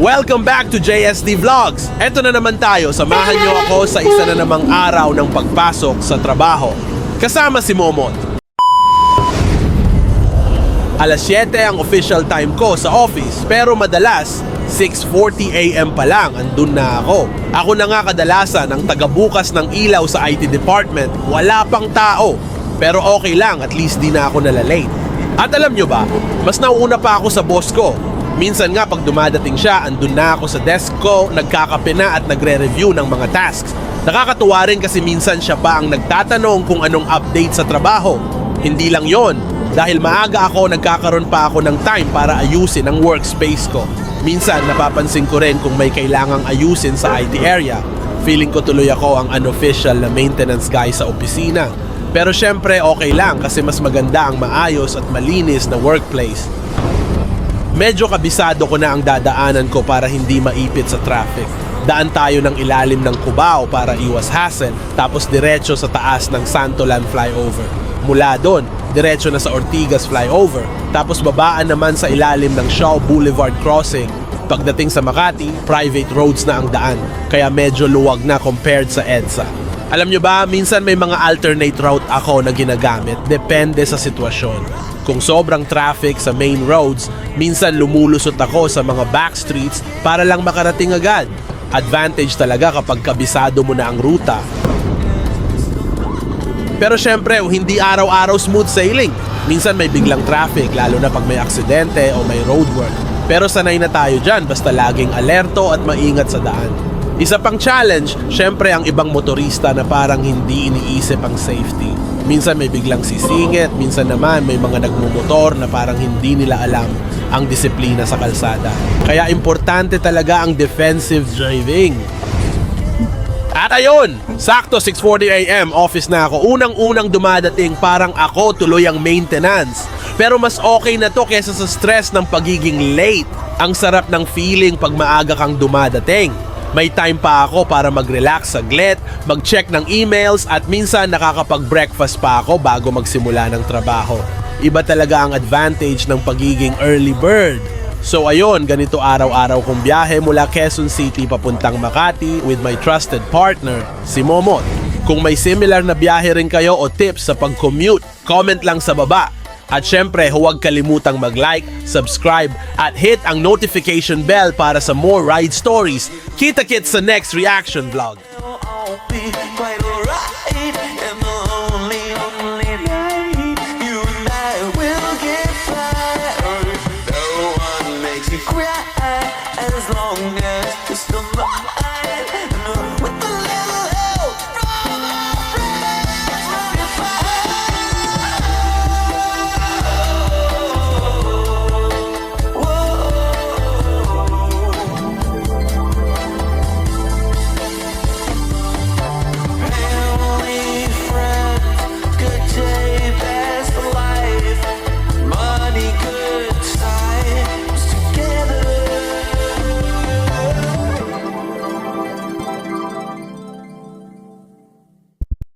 Welcome back to JSD Vlogs! Eto na naman tayo, samahan niyo ako sa isa na namang araw ng pagpasok sa trabaho. Kasama si Momot. Alas 7 ang official time ko sa office pero madalas 6.40am pa lang andun na ako. Ako na nga kadalasan ang tagabukas ng ilaw sa IT department. Wala pang tao. Pero okay lang, at least di na ako nalalate. At alam nyo ba, mas nauuna pa ako sa boss ko. Minsan nga pag dumadating siya, andun na ako sa desk ko, nagkakape na at nagre-review ng mga tasks. Nakakatuwa rin kasi minsan siya pa ang nagtatanong kung anong update sa trabaho. Hindi lang yon, dahil maaga ako nagkakaroon pa ako ng time para ayusin ang workspace ko. Minsan napapansin ko rin kung may kailangang ayusin sa IT area. Feeling ko tuloy ako ang unofficial na maintenance guy sa opisina. Pero syempre okay lang kasi mas maganda ang maayos at malinis na workplace. Medyo kabisado ko na ang dadaanan ko para hindi maipit sa traffic. Daan tayo ng ilalim ng Cubao para iwas hassle, tapos diretso sa taas ng Santolan flyover. Mula doon, diretso na sa Ortigas flyover, tapos babaan naman sa ilalim ng Shaw Boulevard crossing. Pagdating sa Makati, private roads na ang daan, kaya medyo luwag na compared sa EDSA. Alam nyo ba, minsan may mga alternate route ako na ginagamit, depende sa sitwasyon. Kung sobrang traffic sa main roads, minsan lumulusot ako sa mga back streets para lang makarating agad. Advantage talaga kapag kabisado mo na ang ruta. Pero syempre, hindi araw-araw smooth sailing. Minsan may biglang traffic, lalo na pag may aksidente o may roadwork. Pero sanay na tayo dyan, basta laging alerto at maingat sa daan. Isa pang challenge, syempre ang ibang motorista na parang hindi iniisip ang safety. Minsan may biglang sisingit, minsan naman may mga nagmumotor na parang hindi nila alam ang disiplina sa kalsada. Kaya importante talaga ang defensive driving. At ayun, sakto 6.40am, office na ako. Unang-unang dumadating, parang ako tuloy ang maintenance. Pero mas okay na to kesa sa stress ng pagiging late. Ang sarap ng feeling pag maaga kang dumadating. May time pa ako para mag-relax saglit, mag-check ng emails at minsan nakakapag-breakfast pa ako bago magsimula ng trabaho. Iba talaga ang advantage ng pagiging early bird. So ayun, ganito araw-araw kong biyahe mula Quezon City papuntang Makati with my trusted partner, si Momot. Kung may similar na biyahe rin kayo o tips sa pag-commute, comment lang sa baba. At syempre, huwag kalimutang mag-like, subscribe, at hit ang notification bell para sa more ride stories. Kita-kit sa next reaction vlog. As long as it's the